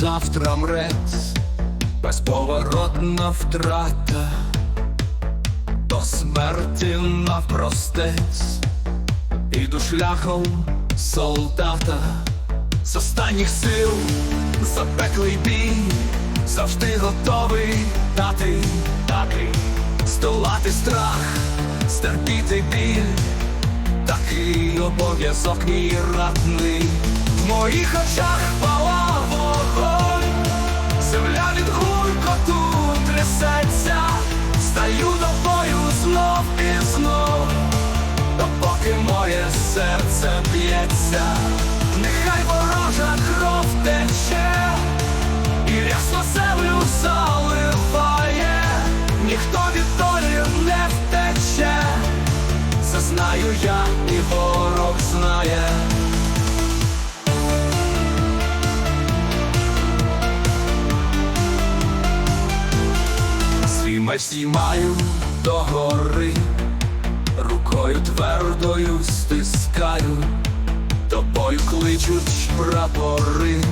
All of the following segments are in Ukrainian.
завтра мрець, безповоротна втрата, до смерті навпростець, іду шляхом солдата, з останніх сил запеклий бій, завжди готовий дати, дати, здолати страх, стерпіти біль. Такий обов'язок мій ратний. В моїх очах трясеться Стаю до бою знов і знов. Допоки моє серце б'ється Нехай ворожа кров тече І рясно землю заливає. Ніхто від долі не втече. Це знаю я і ворог знає. Меч до гори, рукою твердою стискаю, тобою кличуть прапори,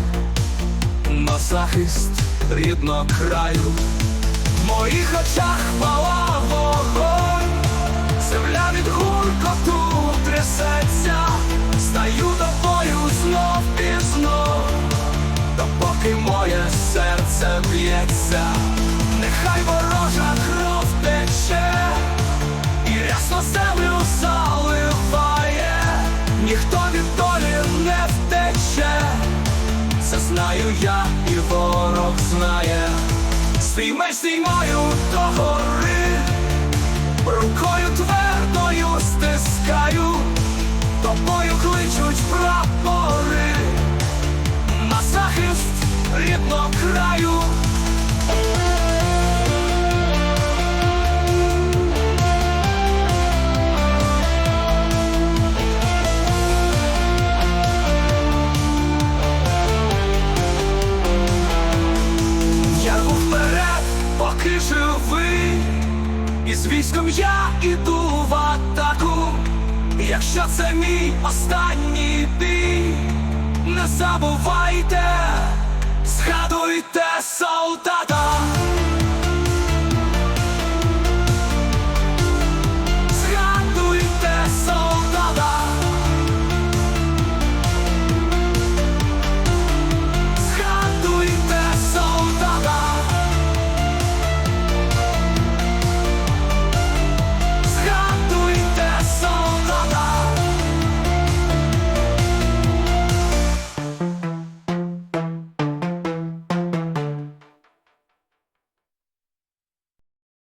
на захист рідного краю, в моїх очах палав вогонь. Земля від гуркоту трясеться, стаю до бою знов і знов, допоки моє серце б'ється, землю заливає, ніхто від долі не втече, це знаю я і ворог знає, свій меч знімаю до гори. Військом я іду в атаку, якщо це мій останній бій, не забувайте,